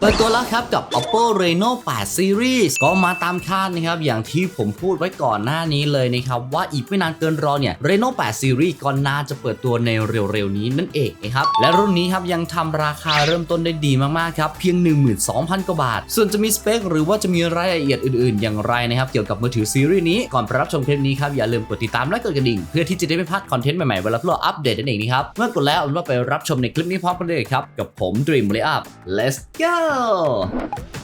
เปิดตัวแล้วครับกับ Oppo Reno 8 Series ก็มาตามคาดนะครับอย่างที่ผมพูดไว้ก่อนหน้านี้เลยนะครับว่าอีกไม่นานเกินรอเนี่ย Reno 8 Series ก็น่าจะเปิดตัวในเร็วๆนี้นั่นเองนะครับและรุ่นนี้ครับยังทำราคาเริ่มต้นได้ดีมากๆครับเพียง 12,000 กว่าบาท ส่วนจะมีสเปคหรือว่าจะมีรายละเอียดอื่นๆ อย่างไรนะครับเกี่ยวกับมือถือซีรีส์นี้ก่อนไปรับชมคลิปนี้ครับอย่าลืมกดติดตามและกดกระดิ่งเพื่อที่จะได้ไม่พลาดคอนเทนต์ใหม่ๆเวลาพวกเราอัปเดตนั่นเองนะครับเมื่อกดแล้วเอาเป็นว่าไปรับชมในคลิปนี้พร้อมกันเลยครับกับผม Dream Layup let's go well.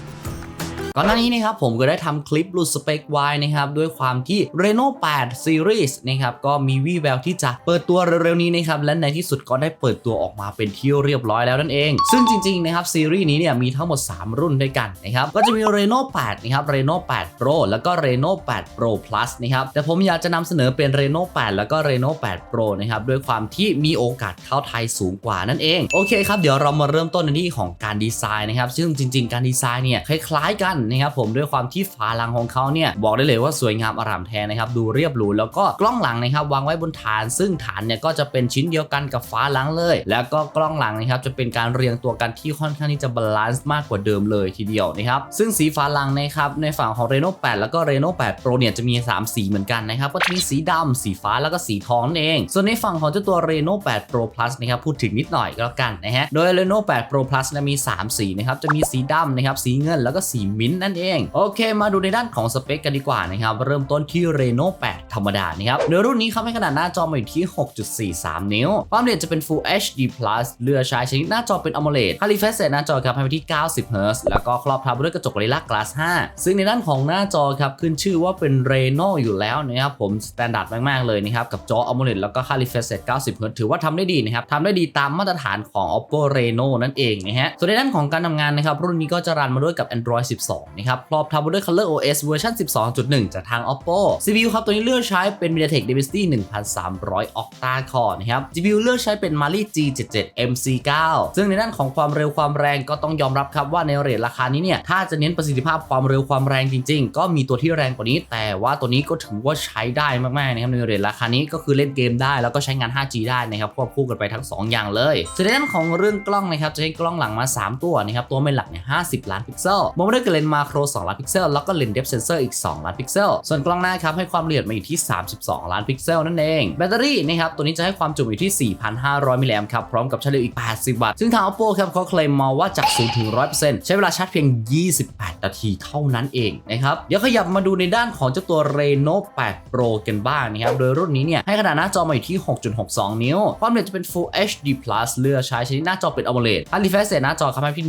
ก่อนหน้านี้นะครับผมก็ได้ทำคลิปหลุดสเปคไว้นะครับด้วยความที่ Reno 8 Series นะครับก็มีวี่แววที่จะเปิดตัวเร็วๆนี้นะครับและในที่สุดก็ได้เปิดตัวออกมาเป็นที่เรียบร้อยแล้วนั่นเอง ซึ่งจริงๆนะครับซีรีส์นี้เนี่ยมีทั้งหมด 3 รุ่นด้วยกันนะครับก็จะมี Reno 8นะครับ Reno 8 Pro แล้วก็ Reno 8 Pro Plus นะครับแต่ผมอยากจะนำเสนอเป็น Reno 8 แล้วก็ Reno 8 Pro นะครับด้วยความที่มีโอกาสเข้าไทยสูงกว่านั่นเองโอเคครับเดี๋ยวเรามาเริ่มต้นในที่ของการดีไซน์นะครับซึ่งจริง ๆ การดีไซน์เนี่ยคล้ายๆกันนะครับผมด้วยความที่ฝาหลังของเขาเนี่ยบอกได้เลยว่าสวยงามอร่ามแท้นะครับดูเรียบหรูแล้วก็กล้องหลังนะครับวางไว้บนฐาน ซึ่งฐานเนี่ยก็จะเป็นชิ้นเดียวกันกับฝาหลังเลย แล้วก็กล้องหลังนะครับจะเป็นการเรียงตัวกันที่ค่อนข้างที่จะบาลานซ์มากกว่าเดิมเลยทีเดียวนะครับซึ่งสีฝาหลังนะครับในฝั่งของ Reno 8 แล้วก็ Reno 8 Pro เนี่ยจะมี 3 สีเหมือนกันนะครับก็จะมีสีดำสีฟ้าแล้วก็สีทองนั่นเอง ส่วนในฝั่งของเจ้าตัว Reno 8 Pro Plus นะครับพูดถึงนิดหน่อยก็แล้วกันนะฮะโดย Reno 8 Pro Plus นยมี 3 สีนะครับจะมีสีดำนะครับสีเงินแล้วก็สีมิ้นนั่นเอง โอเค มาดูในด้านของสเปคกันดีกว่านะครับเริ่มต้นที่ Reno 8 ธรรมดานะครับโดยรุ่นนี้เขาให้ขนาดหน้าจอมาอยู่ที่ 6.43 นิ้ว ความละเอียดจะเป็น Full HD Plus เลือกใช้ชนิดหน้าจอเป็น AMOLED ค่า refresh rate หน้าจอครับให้ไปที่ 90 Hz แล้วก็ครอบทับด้วยกระจก Gorilla Glass 5ซึ่งในด้านของหน้าจอครับขึ้นชื่อว่าเป็น Reno อยู่แล้วนะครับผมสแตนดาร์ดมากๆเลยนะครับกับจอ AMOLED แล้วก็ค่า refresh rate 90 Hz ถือว่าทำได้ดีนะครับทำได้ดีตามมาตรฐานของ Oppo Reno นั่นเองนะฮะส่วนในด้านของการทำงานนะครับรุ่นนี้ก็จะรันมาด้วยกับ Android 12นะครับครอบทับด้วย Color OS เวอร์ชัน12.1 จากทาง Oppo CPU ครับตัวนี้เลือกใช้เป็น MediaTek Dimensity 1300 Octa Core นะครับ GPU เลือกใช้เป็น Mali G77 MC9 ซึ่งในด้านของความเร็วความแรงก็ต้องยอมรับครับว่าในเรทราคานี้เนี่ยถ้าจะเน้นประสิทธิภาพความเร็วความแรงจริง ๆ ก็มีตัวที่แรงกว่านี้ แต่ว่าตัวนี้ก็ถือว่าใช้ได้มากๆนะครับในเรทราคานี้ก็คือเล่นเกมได้แล้วก็ใช้งาน 5G ได้นะครับควบคู่กันไปทั้ง 2 อย่างเลยส่วนในด้านของเรื่องกล้องนะครับจะให้กล้องหลังมา 3 ตัวนะครับตัวเป็นหลักเนี่ย50 ล้านพิกเซลมองด้วยกับเลนส์มาโคร 2 ล้านพิกเซล แล้วก็เลนส์เดฟเซนเซอร์อีก 2 ล้านพิกเซล ส่วนกล้องหน้าครับให้ความละเอียดมาอยู่ที่ 32 ล้านพิกเซลนั่นเอง แบตเตอรี่นะครับตัวนี้จะให้ความจุอยู่ที่ 4,500 มิลลิแอมป์ครับพร้อมกับเฉลี่ยอีก 80 วัตต์ ซึ่งทาง Oppo ครับเขาเคลมมาว่าจาก0ถึง100%ใช้เวลาชาร์จเพียง 28 นาทีเท่านั้นเองนะครับเดี๋ยวขยับมาดูในด้านของเจ้าตัว Reno 8 Pro กันบ้างนะครับโดยรุ่นนี้เนี่ยให้ขนาดหน้าจอมาอยู่ที่ 6.62 นิ้ว ความละเอียดจะเป็น Full HD Plus เลือกใช้ชนิดหน้าจอเป็น AMOLED ค่า refresh rate หน้าจอครับให้ที่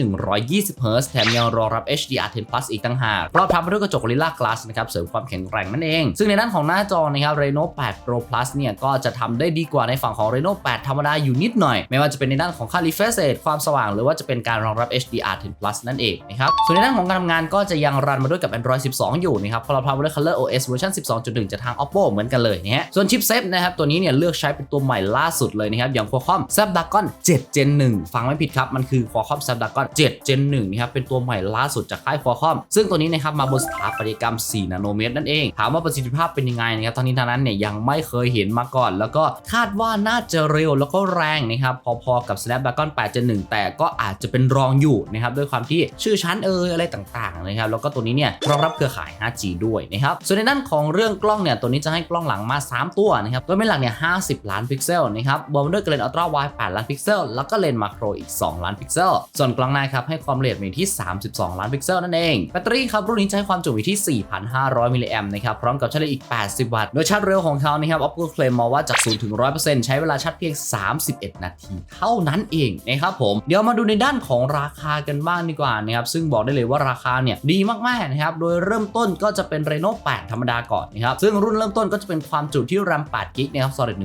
120 Hz แถมยังรองรับ HDR10 Plus อีกต่างหากรอบทับมาด้วยกระจก Gorilla Glass นะครับเสริมความแข็งแกร่งนั่นเอง ซึ่งในด้านของหน้าจอนะครับ Reno 8 Pro Plus เนี่ยก็จะทำได้ดีกว่าในฝั่งของ Reno 8 ธรรมดาอยู่นิดหน่อย ไม่ว่าจะเป็นในด้านของค่า refresh rate ความสว่าง หรือว่าจะเป็นการรองรับ HDR10 Plus นั่นเองนะครับส่วนในด้านของการทำงานก็จะยังรันมาด้วยกับ Android 12 อยู่นะครับพอเราพามาด้วย Color OS เวอร์ชัน12.1จากทาง Oppo เหมือนกันเลยนะฮะส่วนชิปเซตนะครับตัวนี้เนี่ยเลือกใช้เป็นตัวใหม่ล่าสุดเลยนะครับอย่าง Qualcomm Snapdragon 7 Gen 1 ฟังไม่ผิดครับมันคือ Qualcomm Snapdragon 7 Gen 1นะครับเป็นตัวใหม่ล่าสุดจากค่าย Qualcomm ซึ่งตัวนี้นะครับมาบนสถาปัตยกรรม 4 นาโนเมตรนั่นเอง ถามว่าประสิทธิภาพเป็นยังไงนะครับทางนี้ทางนั้นเนี่ยยังไม่เคยเห็นมาก่อน แล้วก็คาดว่าน่าจะเร็วแล้วก็แรงนะครับพอๆกับ Snapdragon 8 Gen 1แต่ก็อาจจะเป็นรองอยู่นะครับด้วยความที่ชื่อชั้นเอออะไรต่างๆนะครับแล้วก็ตัวนี้เนี่ยรองรับเครือข่าย 5G ด้วยนะครับส่วนในด้านของเรื่องกล้องเนี่ยตัวนี้จะให้กล้องหลังมา 3 ตัวนะครับตัวเป็นหลักเนี่ย50 ล้านพิกเซลนะครับบวกมด้วยเลนส์อัลตร้าไวด์8ล้านพิกเซลแล้วก็เลนส์มาโครอีก 2 ล้านพิกเซลส่วนกล้องหน้าครับให้ความละเอียดอยู่ที่ 32 ล้านพิกเซลนั่นเองแบตเตอรี่ครับรุ่นนี้จะให้ความจุอยู่ที่ 4,500 มิลลิแอมป์นะครับพร้อมกับเฉลี่ยอีก 80 วัตต์ โดยชาร์จเร็วของเขานะครับ Oppo เคลมมาว่าจาก0ถึง100%ใช้เวลาชาร์จเพียง 31 นาที เท่านั้นเองนะครับผมเดี๋ยวมาดูในด้านของราคากันบ้างดีกว่านะครับซึ่งบอกได้เลยว่าราคาเนี่ยดีมากๆนะครับโดยเริ่มต้นก็จะเป็น Reno 8 ธรรมดาก่อนนะครับซึ่งรุ่นเริ่มต้นก็จะเป็นความจุที่ RAM 8 g b นะครับ Solid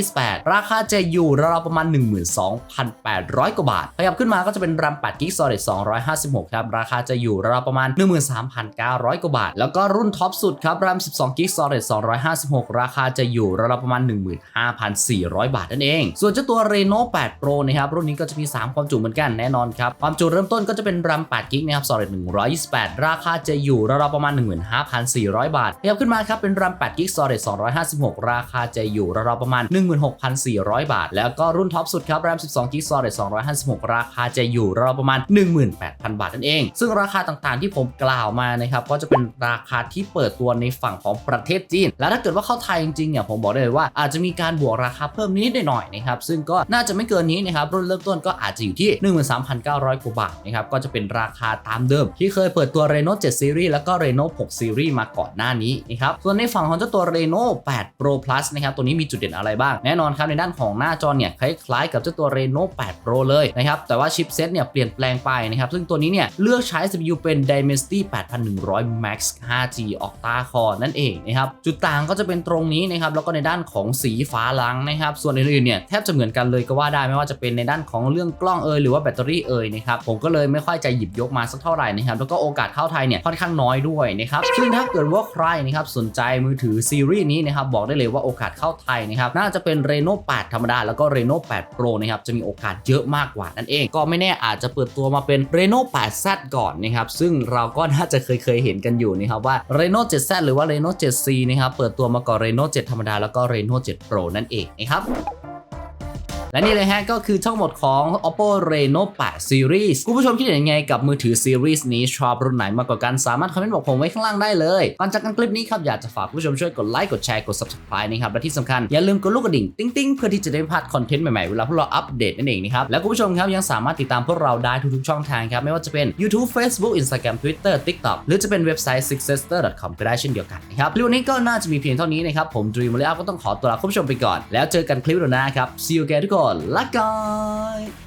128 ราคาจะอยู่ราวๆประมาณ 12,800 กว่าบาทขยับขึ้นมาก็จะเป็น RAM 8 g b Solid 256 ครับ ราคาจะอยู่ราวประมาณ 13,900 กว่าบาท แล้วก็รุ่นท็อปสุดครับ RAM 12 g b Storage 256 ราคาจะอยู่ราวๆประมาณ 15,400 บาทนั่นเอง ส่วนเจ้าตัว Reno 8 Pro นะครับรุ่นนี้ก็จะมี 3 ความจุเหมือนกันแน่นอนครับ ความจุเริ่มต้นก็จะเป็น RAM 8 g b นะครับ Storage 128 ราคาจะอยู่ราวๆประมาณ 15,400 บาทขยับขึ้นมาครับเป็น RAM 8 g b Storage 256 ราคาจะอยู่ราวๆประมาณ 16,400 บาท แล้วก็รุ่นท็อปสุดครับ RAM 12 g b Storage 256 ราคาจะอยู่ราวๆประมาณ 18,000 บาทนั่นเอง ซึ่งราคาต่างๆที่ผมกล่าวมานะครับก็จะเป็นราคาที่เปิดตัวในฝั่งของประเทศจีน แล้วถ้าเกิดว่าเข้าไทยจริงๆเนี่ยผมบอกได้เลยว่าอาจจะมีการบวกราคาเพิ่มนิดหน่อยนะครับซึ่งก็น่าจะไม่เกินนี้นะครับรุ่นเริ่มต้นก็อาจจะอยู่ที่ 13,900กว่าบาทนะครับก็จะเป็นราคาตามเดิม ที่เคยเปิดตัว Reno 7 Series แล้วก็ Reno 6 Series มาก่อนหน้านี้นะครับส่วนในฝั่งของเจ้าตัว Reno 8 Pro Plus นะครับตัวนี้มีจุดเด่นอะไรบ้างแน่นอนครับในด้านของหน้าจอเนี่ยคล้ายๆ กับเจ้าตัว Reno 8 Pro เลยนะครับแต่ว่าชิปเซตเนี่ยเปลี่ยนแปลงไปนะครับซึ่งตัวนี้เนี่ยเลือกใช้ CPU เป็น Dimensity 8100 Max 5G Octa Core นั่นเองนะครับ จุดต่างก็จะเป็นตรงนี้นะครับ แล้วก็ในด้านของสีฟ้าลังนะครับ ส่วนอื่นๆเนี่ยแทบจะเหมือนกันเลยก็ว่าได้ไม่ว่าจะเป็นในด้านของเรื่องกล้องเอยหรือว่าแบตเตอรี่เอยนะครับ ผมก็เลยไม่ค่อยจะหยิบยกมาสักเท่าไหร่นะครับ แล้วก็โอกาสเข้าไทยเนี่ยค่อนข้างน้อยด้วยนะครับ ซึ่งถ้าเกิดว่าใครนะครับสนใจมือถือซีรีส์นี้นะครับบอกได้เลยว่าโอกาสเข้าไทยนะครับน่าจะเป็น Reno 8ธรรมดาแล้วก็ Reno 8 Pro นะครับจะมีโอกาสเยอะมากกว่านั่นเอง ก็ไม่แน่อาจจะเปิดตัวมาเป็น Reno 8Z ก่อนนะครับซึ่งเราก็น่าจะเคยเคยเห็นกันอยู่นะครับว่า Reno 7Z หรือว่า Reno 7C นะครับเปิดตัวมาก่อน Reno 7 ธรรมดาแล้วก็ Reno 7 Pro นั่นเองนะครับ และนี่เลยฮะก็คือทั้งหมดของ Oppo Reno 8 Series คุณผู้ชมคิดเห็นยังไงกับมือถือซีรีส์นี้ชอบรุ่นไหนมากกว่ากันสามารถคอมเมนต์บอกผมไว้ข้างล่างได้เลยก่อนจากกันคลิปนี้ครับอยากจะฝากผู้ชมช่วยกดไลค์กดแชร์กด Subscribe นะครับและที่สำคัญอย่าลืมกดลูกกระดิ่งติ๊งๆเพื่อที่จะได้ไม่พลาดคอนเทนต์ใหม่ๆเวลาพวกเราอัปเดตนั่นเองนะครับและคุณผู้ชมครับยังสามารถติดตามพวกเราได้ทุกๆช่องทางครับไม่ว่าจะเป็น YouTube Facebook Instagram Twitter TikTok หรือจะเป็นเว็บไซต์ successor.com ก็ได้เช่นเดียวกันนะครับคลิปนี้ก็น่าจะมีเพียงเท่านี้นะครับผม Dream มาแล้วก็ต้องขอตัวลาคุณผู้ชมไปก่อนแล้วเจอกันคลิปหน้าครับ see you again ทุกคนละกัน